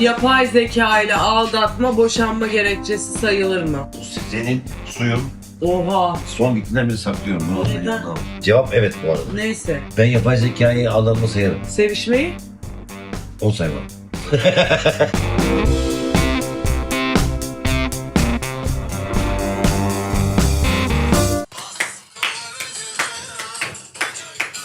Yapay zeka ile aldatma boşanma gerekçesi sayılır mı? Senin suyun Oha. son beri saklıyorum. Neden? yapmam. Cevap evet bu arada. Neyse. Ben yapay zekayı aldanma sayarım. Sevişmeyi? O saymam.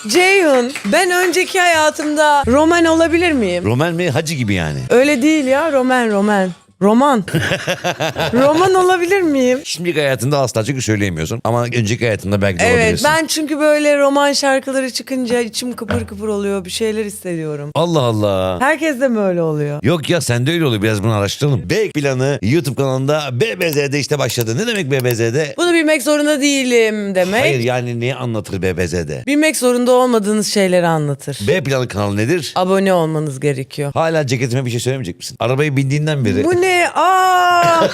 Ceyhun, ben önceki hayatımda roman olabilir miyim? Roman mi? Hacı gibi yani. Öyle değil ya, roman roman. Roman. roman olabilir miyim? Şimdiki hayatında asla çünkü söyleyemiyorsun. Ama önceki hayatında belki de Evet, olabilirsin. ben çünkü böyle roman şarkıları çıkınca içim kıpır kıpır oluyor, bir şeyler hissediyorum. Allah Allah. Herkes de mi öyle oluyor? Yok ya sende öyle oluyor. Biraz bunu araştıralım. B planı YouTube kanalında BBZ'de işte başladı. Ne demek BBZ'de? Bunu bilmek zorunda değilim demek. Hayır yani neyi anlatır BBZ'de? Bilmek zorunda olmadığınız şeyleri anlatır. B planı kanalı nedir? Abone olmanız gerekiyor. Hala ceketime bir şey söylemeyecek misin? Arabaya bindiğinden beri. Bu ne? Aa!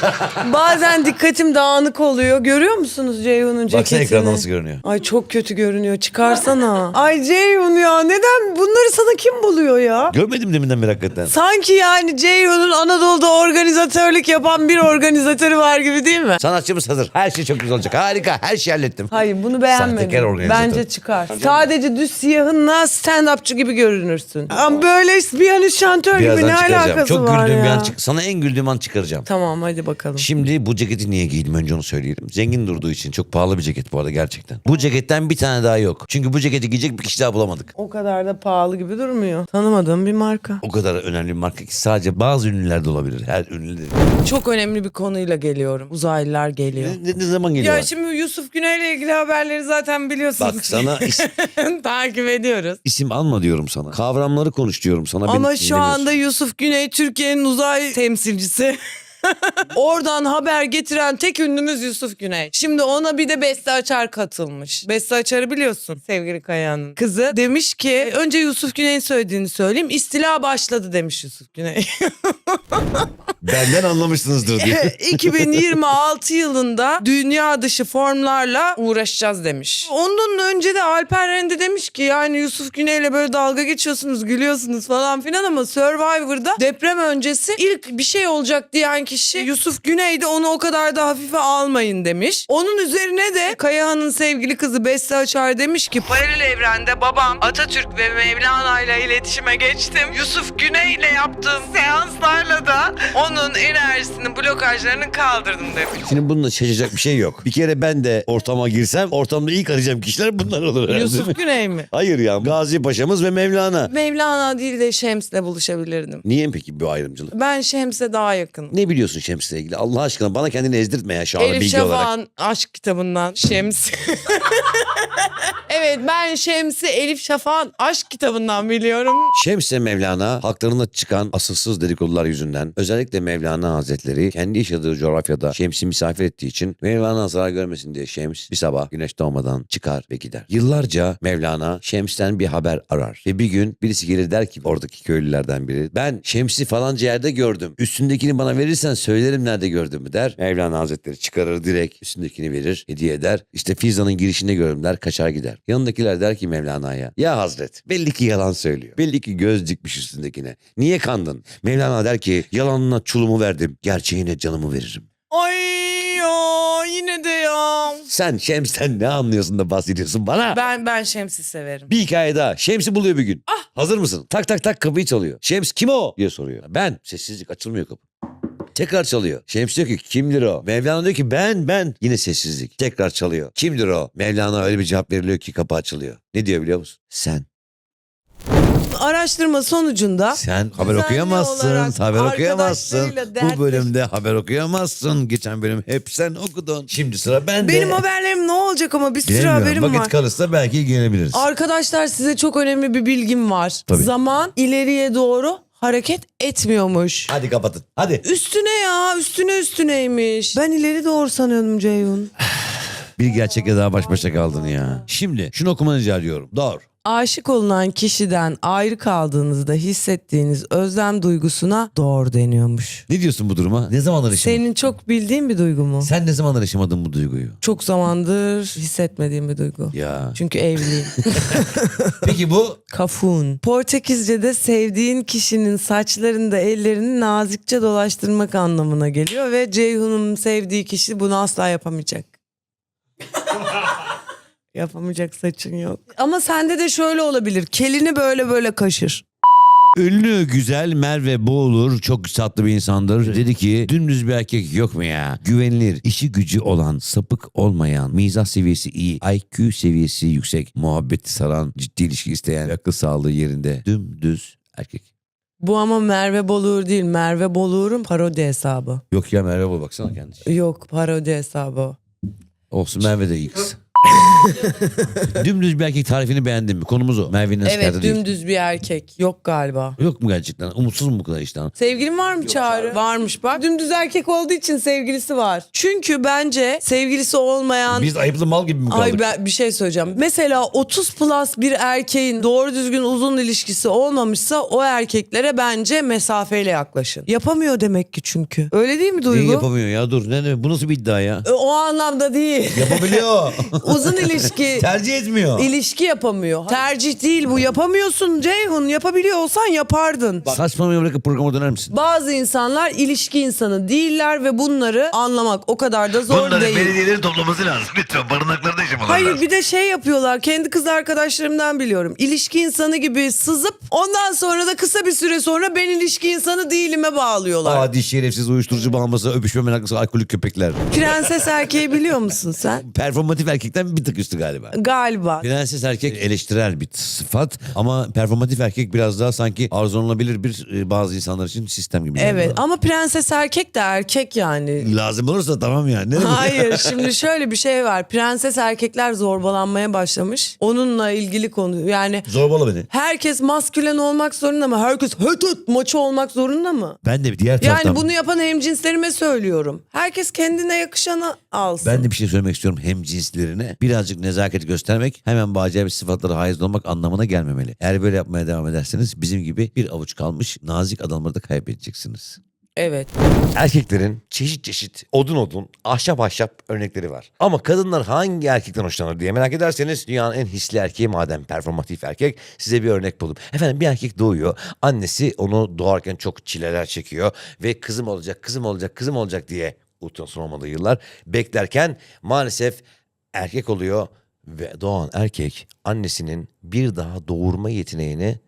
Bazen dikkatim dağınık oluyor. Görüyor musunuz Ceyhun'un ceketini? Baksana ekranda nasıl görünüyor. Ay çok kötü görünüyor. Çıkarsana. Ay Ceyhun ya neden bunları sana kim buluyor ya? Görmedim deminden beri hakikaten. Sanki yani Ceyhun'un Anadolu'da organizatörlük yapan bir organizatörü var gibi değil mi? Sanatçımız hazır. Her şey çok güzel olacak. Harika. Her şeyi hallettim. Hayır bunu Sahtekar beğenmedim. organizatör. Bence çıkar. Sadece düz siyahınla stand-upçı gibi görünürsün. Ama böyle bir hani şantör gibi Birazdan ne çıkaracağım. alakası Çok var güldüğüm ya? bir an çık. Sana en güldüğüm an çıkaracağım. Tamam hadi bakalım. Şimdi bu ceketi niye giydim önce onu söyleyelim. Zengin durduğu için çok pahalı bir ceket bu arada gerçekten. Bu ceketten bir tane daha yok. Çünkü bu ceketi giyecek bir kişi daha bulamadık. O kadar da pahalı gibi durmuyor. Tanımadığım bir marka. O kadar önemli bir marka ki sadece bazı ünlülerde olabilir. Her ünlü değil. Çok önemli bir konuyla geliyorum. Uzaylılar geliyor. Ne, ne zaman geliyor? Ya şimdi Yusuf Güney'le ilgili haberleri zaten biliyorsunuz. Bak sana is- takip ediyoruz. isim alma diyorum sana. Kavramları konuş diyorum sana. beni Ama şu dinlemiyorsun. anda Yusuf Güney Türkiye'nin uzay temsilcisi. це. Oradan haber getiren tek ünlümüz Yusuf Güney. Şimdi ona bir de Beste Açar katılmış. Beste Açar'ı biliyorsun sevgili Kaya'nın kızı. Demiş ki önce Yusuf Güney'in söylediğini söyleyeyim. İstila başladı demiş Yusuf Güney. Benden anlamışsınızdır diye. 2026 yılında dünya dışı formlarla uğraşacağız demiş. Ondan önce de Alper Rende demiş ki yani Yusuf Güney'le böyle dalga geçiyorsunuz, gülüyorsunuz falan filan ama Survivor'da deprem öncesi ilk bir şey olacak diyen kişi Yusuf Güney de onu o kadar da hafife almayın demiş. Onun üzerine de Kayahan'ın sevgili kızı Beste Açar demiş ki paralel evrende babam Atatürk ve Mevlana ile iletişime geçtim. Yusuf Güney ile yaptığım seanslarla da onun enerjisini blokajlarını kaldırdım demiş. Şimdi bununla şaşacak bir şey yok. Bir kere ben de ortama girsem ortamda ilk arayacağım kişiler bunlar olur. herhalde. Yusuf Güney mi? Hayır ya Gazi Paşa'mız ve Mevlana. Mevlana değil de Şems'le buluşabilirdim. Niye peki bu ayrımcılık? Ben Şems'e daha yakın. Ne biliyorsun Şems'le ilgili? Allah aşkına bana kendini ezdirtme ya şu an Elif bilgi olarak. Şafak'ın aşk kitabından Şems. evet ben Şems'i Elif Şafak'ın aşk kitabından biliyorum. Şems ve Mevlana haklarında çıkan asılsız dedikodular yüzünden özellikle Mevlana Hazretleri kendi yaşadığı coğrafyada Şems'i misafir ettiği için Mevlana zarar görmesin diye Şems bir sabah güneş doğmadan çıkar ve gider. Yıllarca Mevlana Şems'ten bir haber arar ve bir gün birisi gelir der ki oradaki köylülerden biri ben Şems'i falanca yerde gördüm. Üstündekini bana verirsen söylerim nerede gördüğümü der. Mevlana Hazretleri çıkarır direkt üstündekini verir hediye eder. İşte Fizan'ın girişinde gördüm der kaçar gider. Yanındakiler der ki Mevlana'ya ya Hazret belli ki yalan söylüyor. Belli ki göz dikmiş üstündekine. Niye kandın? Mevlana der ki yalanına çulumu verdim. Gerçeğine canımı veririm. Ay ya yine de ya. Sen Şems'ten ne anlıyorsun da bahsediyorsun bana? Ben ben Şems'i severim. Bir hikaye daha. Şems'i buluyor bir gün. Hazır mısın? Tak tak tak kapıyı çalıyor. Şems kim o? diye soruyor. Ben. Sessizlik açılmıyor kapı. Tekrar çalıyor. Şems diyor ki kimdir o? Mevlana diyor ki ben ben. Yine sessizlik. Tekrar çalıyor. Kimdir o? Mevlana öyle bir cevap veriliyor ki kapı açılıyor. Ne diyor biliyor musun? Sen. Araştırma sonucunda Sen haber okuyamazsın. Haber okuyamazsın. dertleş- Bu bölümde haber okuyamazsın. Geçen bölüm hep sen okudun. Şimdi sıra bende. benim haberlerim ne olacak ama bir sürü haberim Vakit var. kalırsa belki ilgilenebiliriz. Arkadaşlar size çok önemli bir bilgim var. Tabii. Zaman ileriye doğru hareket etmiyormuş. Hadi kapatın. Hadi. Üstüne ya üstüne üstüneymiş. Ben ileri doğru sanıyordum Ceyhun. Bir gerçekle daha baş başa kaldın ya. Şimdi şunu okumanı rica ediyorum. Doğru. Aşık olunan kişiden ayrı kaldığınızda hissettiğiniz özlem duygusuna doğru deniyormuş. Ne diyorsun bu duruma? Ne zamanlar yaşamadın? Senin çok bildiğin bir duygu mu? Sen ne zamanlar yaşamadın bu duyguyu? Çok zamandır hissetmediğim bir duygu. Ya. Çünkü evliyim. Peki bu Kafun. Portekizce'de sevdiğin kişinin saçlarında ellerini nazikçe dolaştırmak anlamına geliyor ve Ceyhun'un sevdiği kişi bunu asla yapamayacak. Yapamayacak saçın yok. Ama sende de şöyle olabilir. Kelini böyle böyle kaşır. Ünlü güzel Merve Boğulur çok tatlı bir insandır. Dedi ki dümdüz bir erkek yok mu ya? Güvenilir, işi gücü olan, sapık olmayan, mizah seviyesi iyi, IQ seviyesi yüksek, muhabbeti saran, ciddi ilişki isteyen, akıl sağlığı yerinde, dümdüz erkek. Bu ama Merve Boluğur değil. Merve Boluğur'un parodi hesabı. Yok ya Merve Boğulur baksana kendisi. Yok parodi hesabı. o. Olsun Merve de iyi kız. dümdüz bir erkek tarifini beğendin mi? Konumuz o. Merve'nin Evet değil. dümdüz bir erkek. Yok galiba. Yok mu gerçekten? Umutsuz mu bu kadar işten? Sevgilin var mı Çağrı? Varmış bak. Dümdüz erkek olduğu için sevgilisi var. Çünkü bence sevgilisi olmayan... Biz ayıplı mal gibi mi kaldık? Ay ben bir şey söyleyeceğim. Mesela 30 plus bir erkeğin doğru düzgün uzun ilişkisi olmamışsa o erkeklere bence mesafeyle yaklaşın. Yapamıyor demek ki çünkü. Öyle değil mi Neyi Duygu? yapamıyor ya dur ne, ne bu nasıl bir iddia ya? E, o anlamda değil. Yapabiliyor. uzun ilişki Tercih etmiyor. ilişki yapamıyor. Tercih değil bu. Yapamıyorsun Ceyhun. Yapabiliyor olsan yapardın. Saçmalamayı bırakıp programa döner misin? Bazı insanlar ilişki insanı değiller ve bunları anlamak o kadar da zor Bunları değil. belediyelerin toplaması lazım. Lütfen barınaklarda yaşamaları Hayır lazım. bir de şey yapıyorlar. Kendi kız arkadaşlarımdan biliyorum. İlişki insanı gibi sızıp ondan sonra da kısa bir süre sonra ben ilişki insanı değilime bağlıyorlar. Adi şerefsiz uyuşturucu bağımlısı, öpüşme meraklısı, alkolik köpekler. Prenses erkeği biliyor musun sen? Performatif erkekten bir tık üstü galiba. Galiba. Prenses erkek eleştirel bir sıfat ama performatif erkek biraz daha sanki arzulanabilir bir e, bazı insanlar için sistem gibi. Evet galiba. ama prenses erkek de erkek yani. Lazım olursa tamam ya. Ne Hayır şimdi şöyle bir şey var. Prenses erkekler zorbalanmaya başlamış. Onunla ilgili konu yani Zorbala beni. herkes maskülen olmak zorunda mı? Herkes höt höt maçı olmak zorunda mı? Ben de diğer taraftan... Yani bunu yapan hemcinslerime söylüyorum. Herkes kendine yakışanı alsın. Ben de bir şey söylemek istiyorum hem cinslerine. Birazcık nezaket göstermek hemen bu acayip sıfatlara haiz olmak anlamına gelmemeli. Eğer böyle yapmaya devam ederseniz bizim gibi bir avuç kalmış nazik adamları da kaybedeceksiniz. Evet. Erkeklerin çeşit çeşit odun odun ahşap ahşap örnekleri var. Ama kadınlar hangi erkekten hoşlanır diye merak ederseniz dünyanın en hisli erkeği madem performatif erkek size bir örnek buldum. Efendim bir erkek doğuyor. Annesi onu doğarken çok çileler çekiyor ve kızım olacak kızım olacak kızım olacak diye ultrason olmadığı yıllar beklerken maalesef erkek oluyor ve doğan erkek annesinin bir daha doğurma yeteneğini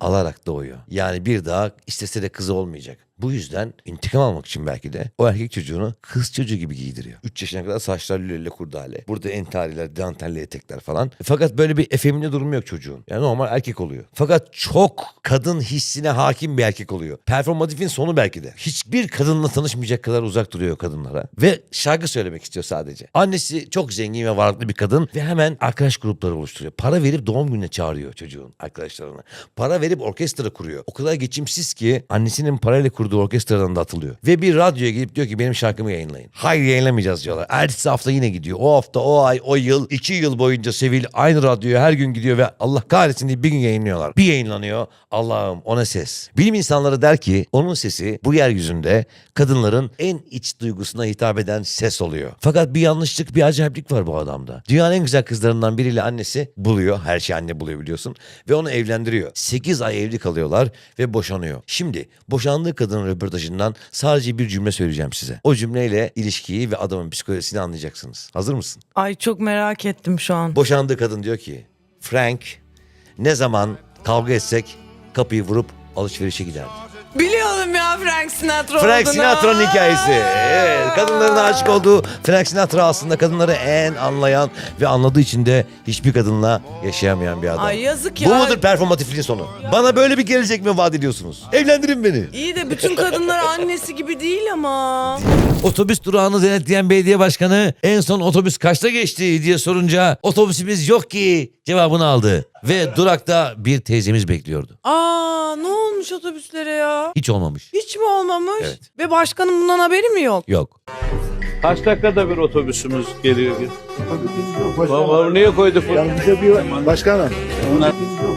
alarak doğuyor. Yani bir daha istese de kızı olmayacak. Bu yüzden intikam almak için belki de o erkek çocuğunu kız çocuğu gibi giydiriyor. 3 yaşına kadar saçlar lülele kurdale. Burada entariler, dantelli etekler falan. Fakat böyle bir efemine durumu yok çocuğun. Yani normal erkek oluyor. Fakat çok kadın hissine hakim bir erkek oluyor. Performatifin sonu belki de. Hiçbir kadınla tanışmayacak kadar uzak duruyor kadınlara. Ve şarkı söylemek istiyor sadece. Annesi çok zengin ve varlıklı bir kadın ve hemen arkadaş grupları oluşturuyor. Para verip doğum gününe çağırıyor çocuğun arkadaşlarını. Para verip orkestra kuruyor. O kadar geçimsiz ki annesinin parayla kurduğu orkestradan da atılıyor. Ve bir radyoya gidip diyor ki benim şarkımı yayınlayın. Hayır yayınlamayacağız diyorlar. Ertesi hafta yine gidiyor. O hafta, o ay, o yıl, iki yıl boyunca Sevil aynı radyoya her gün gidiyor ve Allah kahretsin diye bir gün yayınlıyorlar. Bir yayınlanıyor. Allah'ım o ne ses. Bilim insanları der ki onun sesi bu yeryüzünde kadınların en iç duygusuna hitap eden ses oluyor. Fakat bir yanlışlık, bir acayiplik var bu adamda. Dünyanın en güzel kızlarından biriyle annesi buluyor. Her şey anne buluyor biliyorsun. Ve onu evlendiriyor. 8 ay evli kalıyorlar ve boşanıyor. Şimdi boşandığı kadının röportajından sadece bir cümle söyleyeceğim size. O cümleyle ilişkiyi ve adamın psikolojisini anlayacaksınız. Hazır mısın? Ay çok merak ettim şu an. Boşandığı kadın diyor ki Frank ne zaman kavga etsek kapıyı vurup alışverişe giderdi. Biliyorum ya Frank Sinatra Frank olduğunu. Sinatra'nın hikayesi. Evet, kadınların aşık olduğu Frank Sinatra aslında kadınları en anlayan ve anladığı için de hiçbir kadınla yaşayamayan bir adam. Ay yazık Bu ya. mudur performatifliğin sonu? Bana böyle bir gelecek mi vaat ediyorsunuz? Evlendirin beni. İyi de bütün kadınlar annesi gibi değil ama. Otobüs durağını denetleyen belediye başkanı en son otobüs kaçta geçti diye sorunca otobüsümüz yok ki cevabını aldı. Ve durakta bir teyzemiz bekliyordu. Aa ne olmuş otobüslere ya? Hiç olmamış. Hiç mi olmamış? Evet. Ve başkanın bundan haberi mi yok? Yok. Kaç dakikada bir otobüsümüz geliyor? Baba niye koyduk bunu? Yanımıza bir başkanım.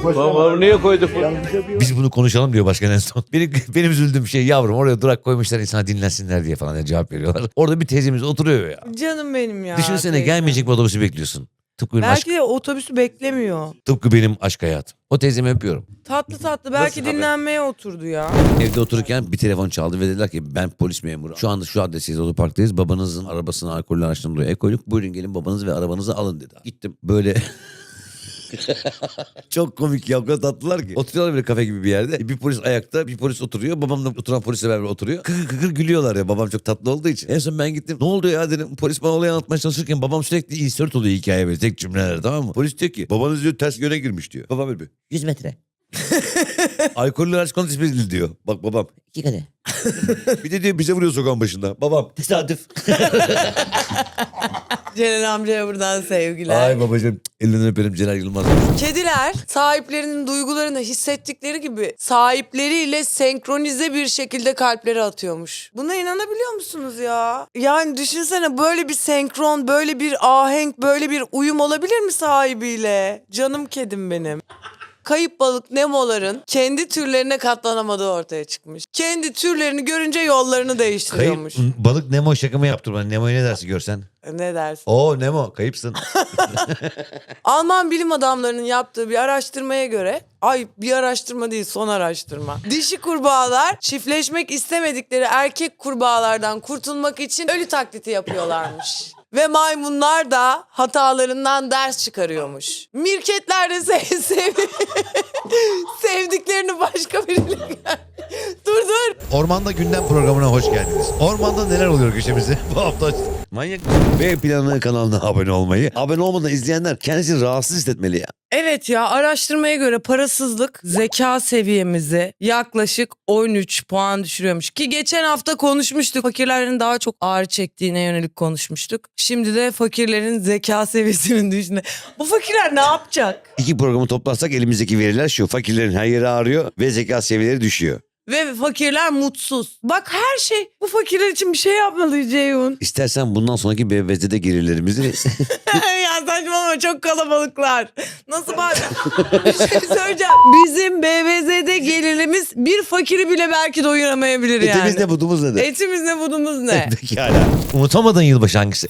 Baba niye koyduk bunu? Biz bunu konuşalım diyor başkan en son. Benim, benim üzüldüğüm şey yavrum oraya durak koymuşlar insan dinlensinler diye falan cevap veriyorlar. Orada bir teyzemiz oturuyor ya. Canım benim ya. Düşünsene teyze. gelmeyecek bir otobüsü bekliyorsun. Tıpkı benim, aşk, Belki de otobüsü beklemiyor. tıpkı benim aşk hayatım. O teyzemi öpüyorum. Tatlı tatlı belki Nasıl haber? dinlenmeye oturdu ya. Evde otururken bir telefon çaldı ve dediler ki ben polis memuru. Şu anda şu adresteyiz otoparktayız. Babanızın arabasını alkollü araçtan buraya el koyduk. Buyurun gelin babanızı ve arabanızı alın dedi. Gittim böyle Çok komik ya o kadar tatlılar ki. Oturuyorlar böyle kafe gibi bir yerde. Bir polis ayakta bir polis oturuyor. Babam da oturan polisle beraber oturuyor. Kıkır kıkır gülüyorlar ya. Babam çok tatlı olduğu için. En son ben gittim. Ne oldu ya dedim. Polis bana olayı anlatmaya çalışırken babam sürekli insert oluyor hikayeye böyle tek cümleler tamam mı? Polis diyor ki babanız diyor ters yöne girmiş diyor. Babam böyle 100 metre. alkollü araç konu tespit edildi diyor. Bak babam. İki kadeh. Bir de diyor bize vuruyor sokağın başında. Babam. Tesadüf. Celal amcaya buradan sevgiler. Ay babacığım elinden öperim Celal Yılmaz. Kediler sahiplerinin duygularını hissettikleri gibi sahipleriyle senkronize bir şekilde kalpleri atıyormuş. Buna inanabiliyor musunuz ya? Yani düşünsene böyle bir senkron, böyle bir ahenk, böyle bir uyum olabilir mi sahibiyle? Canım kedim benim. Kayıp balık Nemo'ların kendi türlerine katlanamadığı ortaya çıkmış. Kendi türlerini görünce yollarını değiştiriyormuş. Kayıp, balık Nemo şaka mı yaptır bana? Nemo'yu ne dersin görsen? Ne dersin? Oo Nemo kayıpsın. Alman bilim adamlarının yaptığı bir araştırmaya göre, ay bir araştırma değil son araştırma. Dişi kurbağalar çiftleşmek istemedikleri erkek kurbağalardan kurtulmak için ölü taklidi yapıyorlarmış. Ve maymunlar da hatalarından ders çıkarıyormuş. Mirketler de sev, sev- sevdiklerini başka biriyle Dur dur. Ormanda Gündem programına hoş geldiniz. Ormanda neler oluyor köşemizde? Bu hafta Manyak B planı kanalına abone olmayı. Abone olmadan izleyenler kendisini rahatsız hissetmeli ya. Evet ya araştırmaya göre parasızlık zeka seviyemizi yaklaşık 13 puan düşürüyormuş. Ki geçen hafta konuşmuştuk. Fakirlerin daha çok ağrı çektiğine yönelik konuşmuştuk. Şimdi de fakirlerin zeka seviyesinin düştüğüne. Bu fakirler ne yapacak? İki programı toplarsak elimizdeki veriler şu. Fakirlerin her yeri ağrıyor ve zeka seviyeleri düşüyor. Ve fakirler mutsuz. Bak her şey bu fakirler için bir şey yapmalıyız Ceyhun. İstersen bundan sonraki BBZ'de gelirlerimizi ya saçmalama çok kalabalıklar. Nasıl bak? bir şey söyleyeceğim. Bizim BVZ'de gelirimiz bir fakiri bile belki doyuramayabilir yani. etimiz ne budumuz ne de. Etimiz ne budumuz ne? Pekala. Unutamadığın yılbaşı hangisi?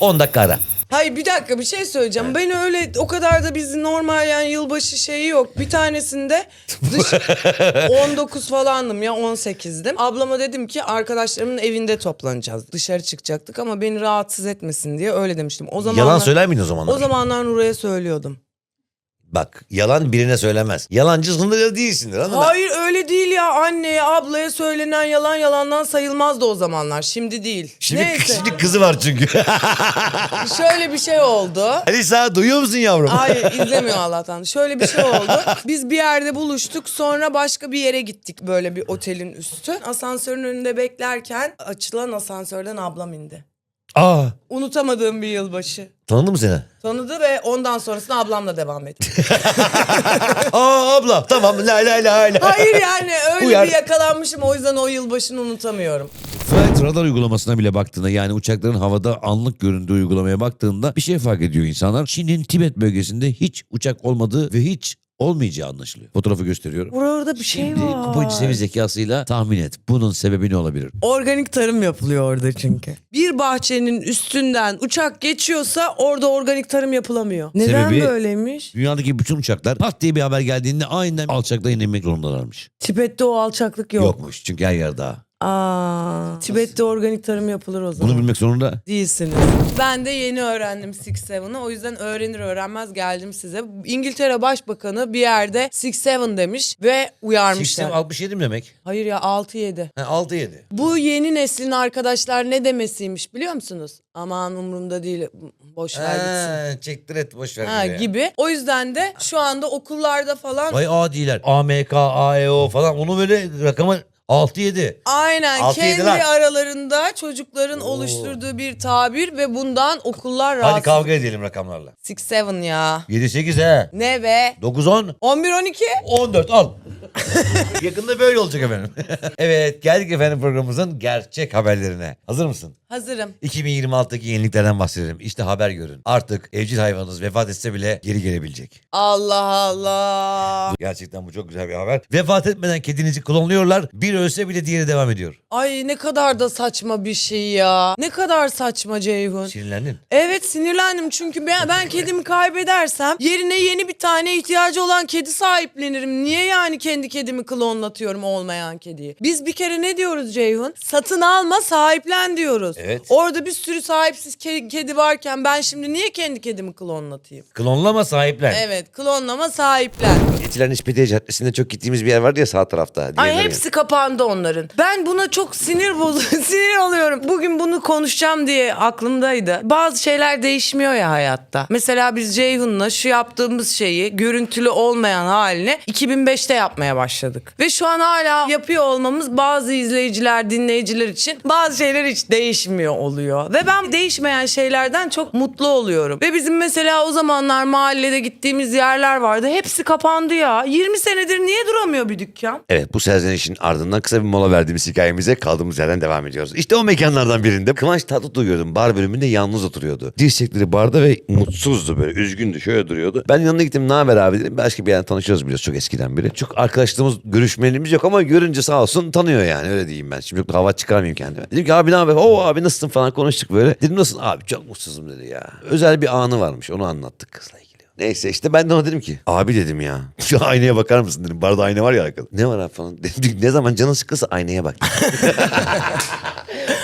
10 dakika ara. Hayır bir dakika bir şey söyleyeceğim. Ben öyle o kadar da biz normal yani yılbaşı şeyi yok. Bir tanesinde dış 19 falandım ya 18'dim. Ablama dedim ki arkadaşlarımın evinde toplanacağız. Dışarı çıkacaktık ama beni rahatsız etmesin diye öyle demiştim. O zamanlar, Yalan söyler miydin o zamanlar? O zamanlar Nuray'a söylüyordum. Bak yalan birine söylemez. Yalancı sınırlı değilsindir mı? Hayır öyle değil ya anneye ablaya söylenen yalan yalandan sayılmazdı o zamanlar. Şimdi değil. Şimdi, Neyse şimdi kızı var çünkü. şöyle bir şey oldu. Alisa duyuyor musun yavrum? Hayır izlemiyor Allah'tan. Şöyle bir şey oldu. Biz bir yerde buluştuk sonra başka bir yere gittik böyle bir otelin üstü. Asansörün önünde beklerken açılan asansörden ablam indi. Aa, Unutamadığım bir yılbaşı. tanıdı mı seni? Tanıdı ve ondan sonrasında ablamla devam etti. Aa abla tamam la la la la. Hayır yani öyle Uyar. bir yakalanmışım o yüzden o yılbaşını unutamıyorum. Flight radar uygulamasına bile baktığında yani uçakların havada anlık göründüğü uygulamaya baktığında bir şey fark ediyor insanlar. Çin'in Tibet bölgesinde hiç uçak olmadığı ve hiç olmayacağı anlaşılıyor. Fotoğrafı gösteriyorum. Burada bir şey Şimdi var. kupacı sevi zekasıyla tahmin et. Bunun sebebi ne olabilir? Organik tarım yapılıyor orada çünkü. Bir bahçenin üstünden uçak geçiyorsa orada organik tarım yapılamıyor. Neden Sebebi- böyleymiş? Dünyadaki bütün uçaklar pat diye bir haber geldiğinde aynen alçakta inmek zorundalarmış. Tibet'te o alçaklık yok. Yokmuş çünkü her yer dağ. Aa, Tibet'te organik tarım yapılır o zaman. Bunu bilmek zorunda. Değilsiniz. Ben de yeni öğrendim Six Seven'ı. O yüzden öğrenir öğrenmez geldim size. İngiltere Başbakanı bir yerde Six Seven demiş ve uyarmışlar. 67 mi demek? Hayır ya 6-7. 6-7. Bu yeni neslin arkadaşlar ne demesiymiş biliyor musunuz? Aman umurumda değil boş ver gitsin. çektir et boş ver. Ha, gibi. O yüzden de şu anda okullarda falan Vay adiler. AMK, AEO falan onu böyle rakama 6-7. aynen Altı kendi lan. aralarında çocukların Oo. oluşturduğu bir tabir ve bundan okullar Hadi rahatsız. kavga edelim rakamlarla. Six Seven ya. 7-8 he. Ne be? 9-10. 11-12? 14 al. Yakında böyle olacak efendim. evet geldik efendim programımızın gerçek haberlerine. Hazır mısın? Hazırım. 2026'daki yeniliklerden bahsedelim. İşte haber görün. Artık evcil hayvanınız vefat etse bile geri gelebilecek. Allah Allah. Gerçekten bu çok güzel bir haber. Vefat etmeden kedinizi klonluyorlar. Bir ölse bile diğeri devam ediyor. Ay ne kadar da saçma bir şey ya. Ne kadar saçma Ceyhun. Sinirlendin. Evet sinirlendim çünkü ben, ben kedimi kaybedersem yerine yeni bir tane ihtiyacı olan kedi sahiplenirim. Niye yani kendi kedimi klonlatıyorum olmayan kediyi? Biz bir kere ne diyoruz Ceyhun? Satın alma sahiplen diyoruz. Evet. Orada bir sürü sahipsiz ke- kedi varken ben şimdi niye kendi kedimi klonlatayım? Klonlama sahiplen. Evet klonlama sahiplen. Etilen İspetiye Caddesi'nde çok gittiğimiz bir yer vardı ya sağ tarafta. Ay diğerleri hepsi kapandı onların. Ben buna çok sinir bozuyor, sinir oluyorum. Bugün bunu konuşacağım diye aklımdaydı. Bazı şeyler değişmiyor ya hayatta. Mesela biz Ceyhun'la şu yaptığımız şeyi görüntülü olmayan haline 2005'te yapmaya başladık. Ve şu an hala yapıyor olmamız bazı izleyiciler, dinleyiciler için bazı şeyler hiç değişmiyor oluyor. Ve ben değişmeyen şeylerden çok mutlu oluyorum. Ve bizim mesela o zamanlar mahallede gittiğimiz yerler vardı. Hepsi kapandı ya. 20 senedir niye duramıyor bir dükkan? Evet bu serzenişin ardından kısa bir mola verdiğimiz hikayemize kaldığımız yerden devam ediyoruz. İşte o mekanlardan birinde Kıvanç Tatlıtuğ gördüm. Bar bölümünde yalnız oturuyordu. Dirsekleri barda ve mutsuzdu böyle üzgündü şöyle duruyordu. Ben yanına gittim ne haber abi dedim. Başka bir yerden tanışıyoruz biliyoruz çok eskiden beri. Çok arkadaşlığımız görüşmeliğimiz yok ama görünce sağ olsun tanıyor yani öyle diyeyim ben. Şimdi çok hava çıkarmayayım kendime. Dedim ki abi ne haber? Oo abi nasılsın falan konuştuk böyle. Dedim nasılsın? Abi çok mutsuzum dedi ya. Özel bir anı varmış onu anlattık kızla ilgili. Neyse işte ben de ona dedim ki abi dedim ya şu aynaya bakar mısın dedim. Barda ayna var ya arkada. Ne var abi falan. Dedim ne zaman canın sıkılsa aynaya bak.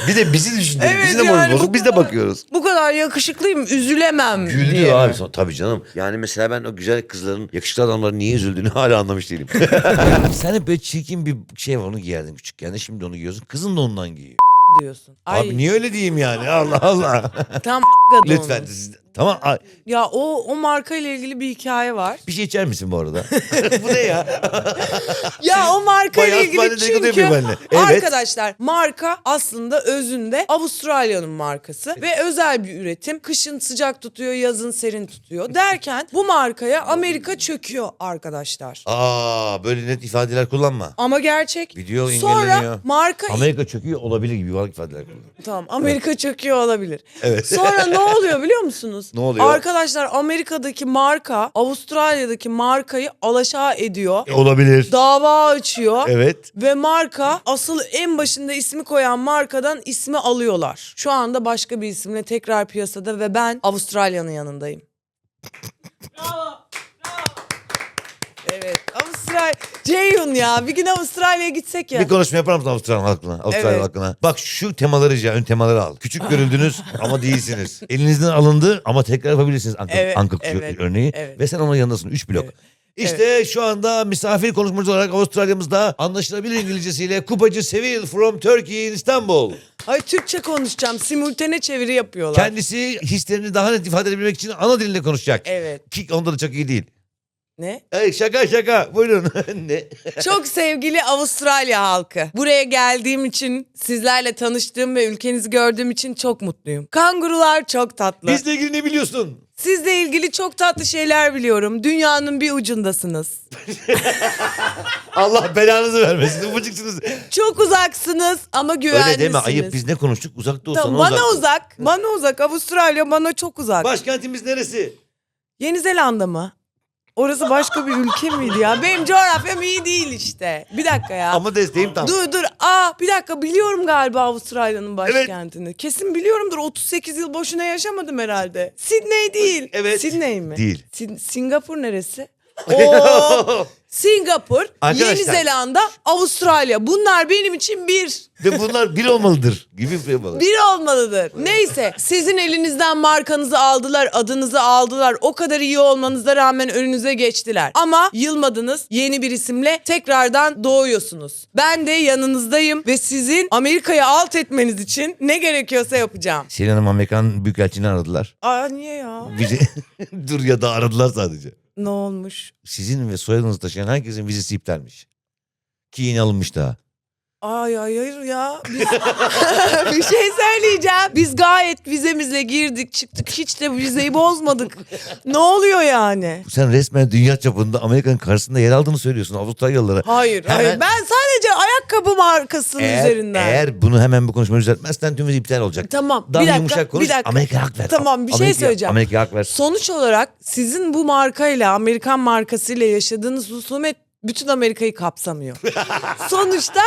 bir de bizi düşün dedim. Evet Bizi de yani bu bozuk biz de kadar- bakıyoruz. Bu kadar yakışıklıyım üzülemem Güldü diye. abi sonra tabii canım. Yani mesela ben o güzel kızların yakışıklı adamların niye üzüldüğünü hala anlamış değilim. Sen hep böyle çirkin bir şey var onu giyerdin küçükken de şimdi onu giyiyorsun. Kızın da ondan giyiyor. diyorsun. Ay, Abi niye öyle diyeyim yani Allah Allah. tam Lütfen siz- tamam ay, Ya o o marka ile ilgili bir hikaye var. bir şey içer misin bu arada? bu ne ya? Ya o marka ile ilgili dedikodu çünkü yapıyor benimle. Evet. arkadaşlar marka aslında özünde Avustralya'nın markası ve özel bir üretim. Kışın sıcak tutuyor, yazın serin tutuyor derken bu markaya Amerika çöküyor arkadaşlar. Aa böyle net ifadeler kullanma. Ama gerçek. Video Sonra engelleniyor. marka Amerika çöküyor olabilir gibi yuvarlak ifadeler kullan. Tamam Amerika çöküyor olabilir. Evet. Sonra ne oluyor biliyor musunuz? Ne oluyor? Arkadaşlar Amerika'daki marka Avustralya'daki markayı alaşağı ediyor. E, olabilir. Dava açıyor. Evet. Ve marka asıl en başında ismi koyan markadan ismi alıyorlar. Şu anda başka bir isimle tekrar piyasada ve ben Avustralya'nın yanındayım. Evet Avustralya. Ceyhun ya bir gün Avustralya'ya gitsek ya. Bir konuşma yapar mısın Avustralya halkına? Avustralya Evet. halkına. Bak şu temaları rica ön temaları al. Küçük görüldünüz ama değilsiniz. Elinizden alındı ama tekrar yapabilirsiniz Anka, Evet, Anka evet, örneği. evet. Ve sen onun yanındasın 3 blok. İşte şu anda misafir konuşmacı olarak Avustralya'mızda anlaşılabilir İngilizcesiyle kupacı Sevil from Turkey in İstanbul. Ay Türkçe konuşacağım. Simultane çeviri yapıyorlar. Kendisi hislerini daha net ifade edebilmek için ana dilinde konuşacak. Evet. Ki onda da çok iyi değil. Ne? Hey, şaka şaka buyurun. ne? Çok sevgili Avustralya halkı. Buraya geldiğim için, sizlerle tanıştığım ve ülkenizi gördüğüm için çok mutluyum. Kangurular çok tatlı. Bizle ilgili ne biliyorsun? Sizle ilgili çok tatlı şeyler biliyorum. Dünyanın bir ucundasınız. Allah belanızı vermesin. Ufacıksınız. Çok uzaksınız ama güvenlisiniz. Öyle deme ayıp biz ne konuştuk uzakta olsan Tamam, bana uzak. Bana uzak. Avustralya bana çok uzak. Başkentimiz neresi? Yeni Zelanda mı? Orası başka bir ülke miydi ya? Benim coğrafyam iyi değil işte. Bir dakika ya. Ama desteğim tam. Dur dur. Aa bir dakika biliyorum galiba Avustralya'nın başkentini. Kesin biliyorumdur. 38 yıl boşuna yaşamadım herhalde. Sydney değil. Evet. Sydney mi? Değil. Sin- Singapur neresi? Oo, Singapur, Yeni Arkadaşlar. Zelanda, Avustralya. Bunlar benim için bir. Ve bunlar bir olmalıdır gibi bir şey yapalım. Bir olmalıdır. Neyse sizin elinizden markanızı aldılar, adınızı aldılar. O kadar iyi olmanıza rağmen önünüze geçtiler. Ama yılmadınız. Yeni bir isimle tekrardan doğuyorsunuz. Ben de yanınızdayım ve sizin Amerika'yı alt etmeniz için ne gerekiyorsa yapacağım. Selin Hanım Amerikan Büyükelçini aradılar. Aa niye ya? Vize... Dur ya da aradılar sadece. Ne olmuş? Sizin ve soyadınızı taşıyan herkesin vizesi iptalmiş. Ki yeni alınmış daha. Ay ay hayır ya. Biz... bir şey söyleyeceğim. Biz gayet vizemizle girdik çıktık. Hiç de vizeyi bozmadık. ne oluyor yani? Sen resmen dünya çapında Amerika'nın karşısında yer aldığını söylüyorsun Avustralyalılara. Hayır Hemen- hayır. Ben sadece ayakkabı markasının Eğer, üzerinden. eğer bunu hemen bu konuşmayı düzeltmezsen tüm iptal olacak. Tamam, Daha bir dakika, yumuşak konuş. bir dakika. Amerika'ya hak ver. Tamam, bir şey Amerika- söyleyeceğim. Amerika'ya hak ver. Sonuç olarak sizin bu markayla Amerikan markasıyla yaşadığınız husumet bütün Amerika'yı kapsamıyor. Sonuçta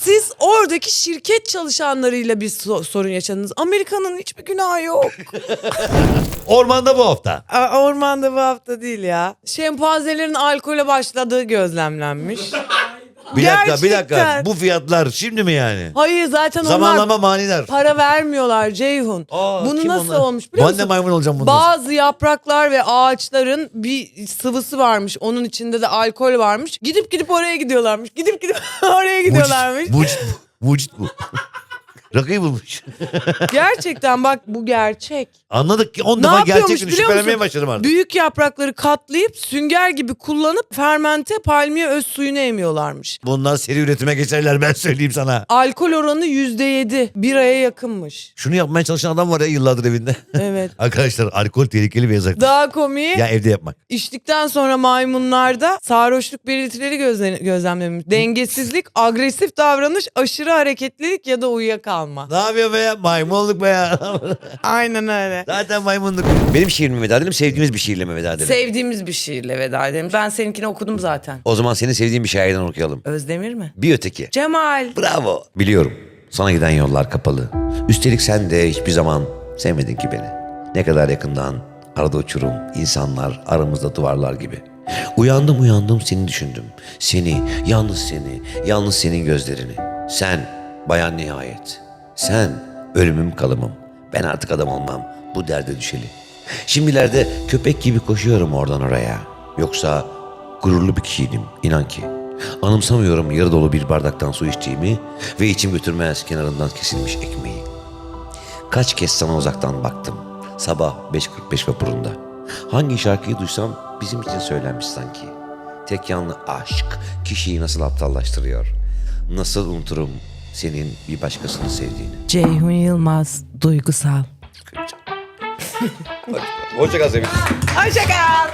siz oradaki şirket çalışanlarıyla bir so- sorun yaşadınız. Amerika'nın hiçbir günahı yok. Ormanda bu hafta. Aa, Ormanda bu hafta değil ya. Şempanzelerin alkole başladığı gözlemlenmiş. Bir dakika bir dakika. Gerçekten. Bu fiyatlar şimdi mi yani? Hayır zaten onlar Zamanlama maniler. para vermiyorlar Ceyhun. Aa, Bunu kim nasıl onlar? olmuş biliyor Ben de musun? maymun olacağım bundan. Bazı yapraklar ve ağaçların bir sıvısı varmış. Onun içinde de alkol varmış. Gidip gidip oraya gidiyorlarmış. Gidip gidip oraya gidiyorlarmış. Bu. Mucit bu. Rakıyı bulmuş. Gerçekten bak bu gerçek. Anladık ki 10 Ne defa yapıyormuş gerçekten biliyor şüphelenmeye musun? başladım artık. Büyük yaprakları katlayıp sünger gibi kullanıp fermente palmiye öz suyunu emiyorlarmış. Bunlar seri üretime geçerler ben söyleyeyim sana. Alkol oranı yüzde yedi. Biraya yakınmış. Şunu yapmaya çalışan adam var ya yıllardır evinde. Evet. Arkadaşlar alkol tehlikeli ve yasak. Daha komiği Ya evde yapmak. içtikten sonra maymunlarda sarhoşluk belirtileri gözle- gözlemlenmiş. Dengesizlik, agresif davranış, aşırı hareketlilik ya da uyuyakalma. Ne yapıyor be ya? Maymunluk be ya. Aynen öyle. Zaten maymunluk. Benim şiirimi veda edelim, sevdiğimiz bir şiirle mi veda edelim? Sevdiğimiz bir şiirle veda edelim. Ben seninkini okudum zaten. o zaman senin sevdiğin bir şairden okuyalım. Özdemir mi? Bir öteki. Cemal. Bravo. Biliyorum. Sana giden yollar kapalı. Üstelik sen de hiçbir zaman sevmedin ki beni. Ne kadar yakından. Arada uçurum, insanlar, aramızda duvarlar gibi. Uyandım uyandım seni düşündüm. Seni, yalnız seni, yalnız senin gözlerini. Sen, bayan nihayet. Sen, ölümüm kalımım. Ben artık adam olmam. Bu derde düşeli. Şimdilerde köpek gibi koşuyorum oradan oraya. Yoksa gururlu bir kişiydim inan ki. Anımsamıyorum yarı dolu bir bardaktan su içtiğimi ve içim götürmez kenarından kesilmiş ekmeği. Kaç kez sana uzaktan baktım. Sabah 5.45 vapurunda. Hangi şarkıyı duysam bizim için söylenmiş sanki. Tek yanlı aşk kişiyi nasıl aptallaştırıyor. Nasıl unuturum senin bir başkasını sevdiğini. Ceyhun Yılmaz. Duygusal. Hoşçakal sevgilim. Hoşçakal.